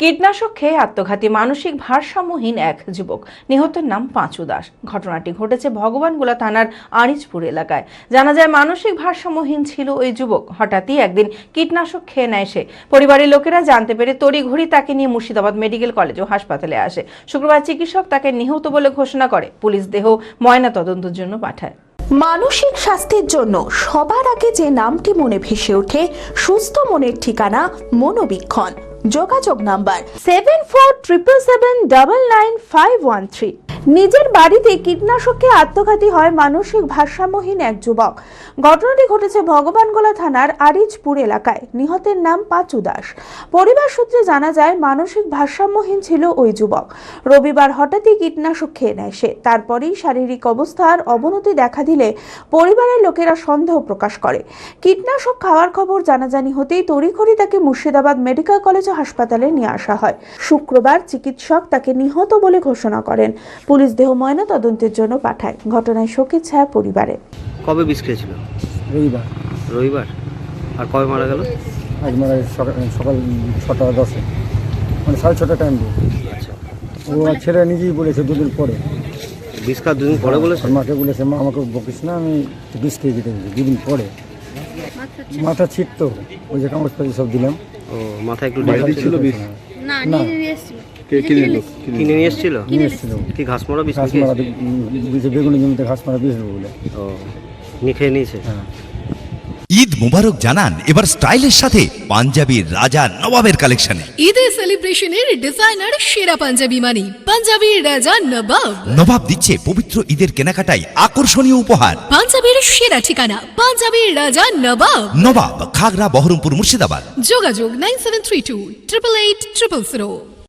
কীটনাশক খেয়ে আত্মঘাতী মানসিক ভারসাম্যহীন এক যুবক। নিহতের নাম পাঁচু দাস। ঘটনাটি ঘটেছে ভগবানগোলা থানার আরিজপুর এলাকায়। জানা যায়, মানসিক ভারসাম্যহীন ছিল ওই যুবক। হঠাৎই একদিন কীটনাশক খেয়ে নেয় সে। পরিবারের লোকেরা জানতে পেরে তড়িঘড়ি তাকে নিয়ে মুর্শিদাবাদ মেডিকেল কলেজ ও হাসপাতালে আসে। শুক্রবার চিকিৎসক তাকে নিহত বলে ঘোষণা করে। পুলিশ দেহ ময়না তদন্তের জন্য পাঠায়। মানসিক স্বাস্থ্যের জন্য সবার আগে যে নামটি মনে ভেসে ওঠে, সুস্থ মনের ঠিকানা মনোবীক্ষণ। যোগাযোগ number seven four triple seven double nine five one three নিজের বাড়িতে কীটনাশকে আত্মঘাতী হয় মানসিক ভারসাম্যহীন এক যুবক। ঘটনাটি ঘটেছে ভগবানগোলা থানার আরিজপুর এলাকায়। নিহতের নাম পাঁচু দাস। পরিবার সূত্রে জানা যায়, মানসিক ভারসাম্যহীন ছিল ওই যুবক। রবিবার হঠাৎই কীটনাশক খেয়ে নেয় সে। তারপরেই শারীরিক অবস্থার অবনতি দেখা দিলে পরিবারের লোকেরা সন্দেহ প্রকাশ করে। কীটনাশক খাওয়ার খবর জানাজানি হতেই তড়িঘড়ি তাকে মুর্শিদাবাদ মেডিকেল কলেজ হাসপাতালে নিয়ে আসা হয়। শুক্রবার চিকিৎসক তাকে নিহত বলে ঘোষণা করেন। পুলিশ দেহ ময়না তদন্তের জন্য পাঠায়। ঘটনায় শোকের ছায়া পরিবারে। কবে বিষ খেয়েছিল? রবিবার। রবিবার? আর কবে মারা গেল? আজ মানে সকাল সকাল ছটা দশে। মানে সাড়ে ছটা টাইম আচ্ছা। ও ছেলে নিজেই বলেছে দুদিন পরে। বিষ খাওয়ার দুদিন পরে বলেছে? মাকে বলেছে মা আমাকে বকিস না আমি বিষ খেয়ে যেতে দুদিন পরে। মাথা ছিট তো ওই যে কাগজ পাতি সব দিলাম। ও মাথা একটু মাথা ছিল বিষ না কে নিয়ে নিয়ে কিনে নিয়ে এসেছিল? নিয়ে এসেছিল। কি ঘাস মারা বিষ ঘাস মারা বেগুনি জমিতে ঘাস মারা বিষ দেবো বলে। ও নিখে নিয়েছে? হ্যাঁ। ঈদ মুবারক জানান এবার স্টাইলের সাথে পাঞ্জাবির রাজা নবাবের কালেকশনে ঈদের সেলিব্রেশনের ডিজাইনার সেরা পাঞ্জাবি মানি পাঞ্জাবির রাজা নবাব। নবাব দিচ্ছে পবিত্র ঈদের কেনাকাটায় আকর্ষণীয় উপহার। পাঞ্জাবির সেরা ঠিকানা পাঞ্জাবি রাজা নবাব। নবাব খাগড়া বহরমপুর মুর্শিদাবাদ। যোগাযোগ nine seven three two triple eight triple zero